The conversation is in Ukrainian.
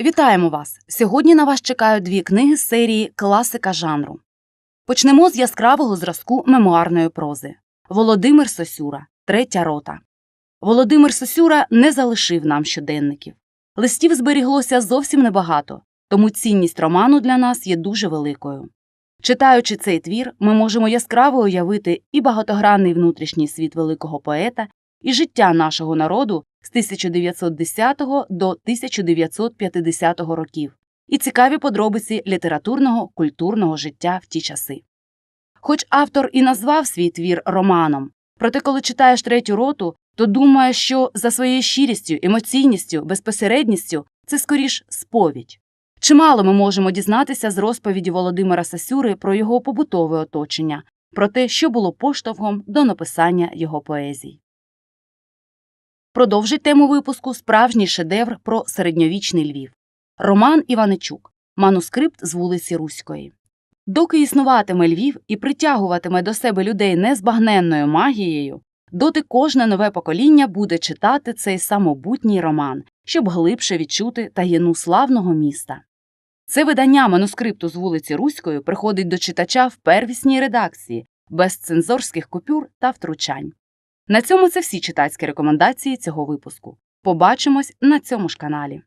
Вітаємо вас! Сьогодні на вас чекають дві книги з серії Класика жанру. Почнемо з яскравого зразку мемуарної прози Володимир Сосюра, Третя рота. Володимир Сосюра не залишив нам щоденників. Листів зберіглося зовсім небагато, тому цінність роману для нас є дуже великою. Читаючи цей твір, ми можемо яскраво уявити і багатогранний внутрішній світ великого поета, і життя нашого народу з 1910 до 1950 років, і цікаві подробиці літературного культурного життя в ті часи. Хоч автор і назвав свій твір романом, проте коли читаєш третю роту, то думаєш, що за своєю щирістю, емоційністю, безпосередністю це скоріш сповідь. Чимало ми можемо дізнатися з розповіді Володимира Сасюри про його побутове оточення, про те, що було поштовхом до написання його поезій. Продовжить тему випуску справжній шедевр про середньовічний Львів. Роман Іваничук. Манускрипт з вулиці Руської. Доки існуватиме Львів і притягуватиме до себе людей незбагненною магією, доти кожне нове покоління буде читати цей самобутній роман, щоб глибше відчути таєну славного міста. Це видання манускрипту з вулиці Руської приходить до читача в первісній редакції, без цензорських купюр та втручань. На цьому це всі читацькі рекомендації цього випуску. Побачимось на цьому ж каналі.